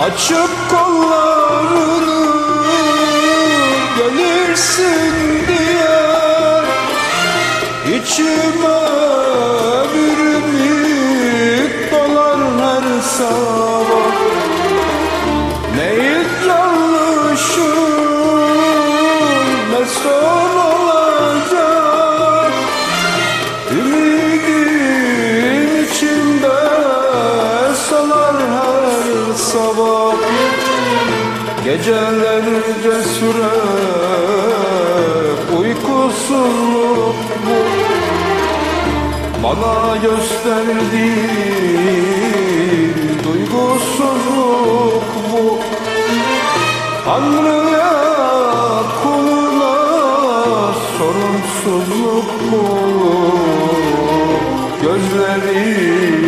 Açıp kollarını gelirsin diye. İçime bir dolar her sabah Gecelerce sürer uykusuzluk bu Bana gösterdiğin duygusuzluk bu Tanrı'ya kuluna sorumsuzluk mu? Gözlerin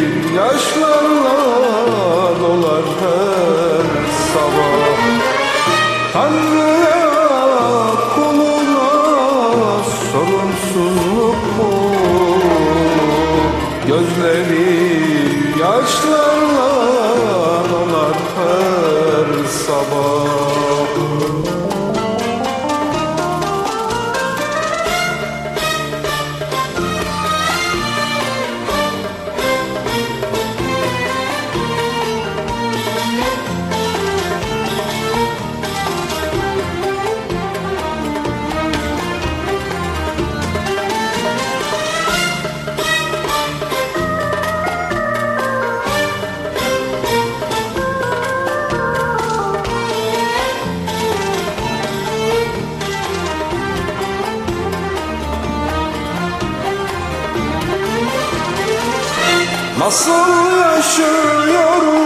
yaşlarla dolar her sabah Nasıl yaşıyorum?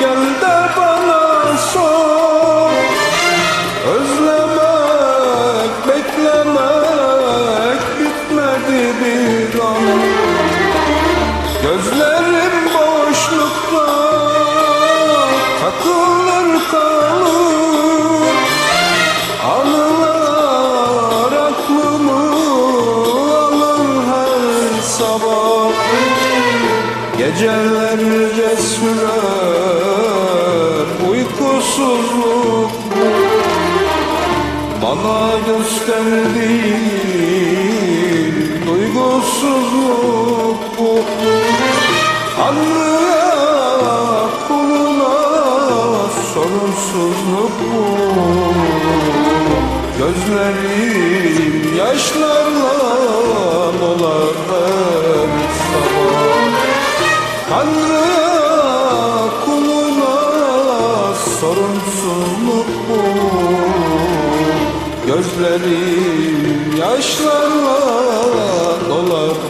Gel de bana sor. Özlemek, beklemek bitmedi bir an. Gözlerim boşlukta takılır kalır. Anılar aklımı alır her sabah Gecelerce sürer uykusuzluk Bana gösterdiğin duygusuzluk bu. Tanrı'ya kuluna sorumsuzluk bu. Gözlerim yaşlarla dolar Tanrı'ya kuluna sorumsuzluk bu? Gözlerim yaşlarla dolar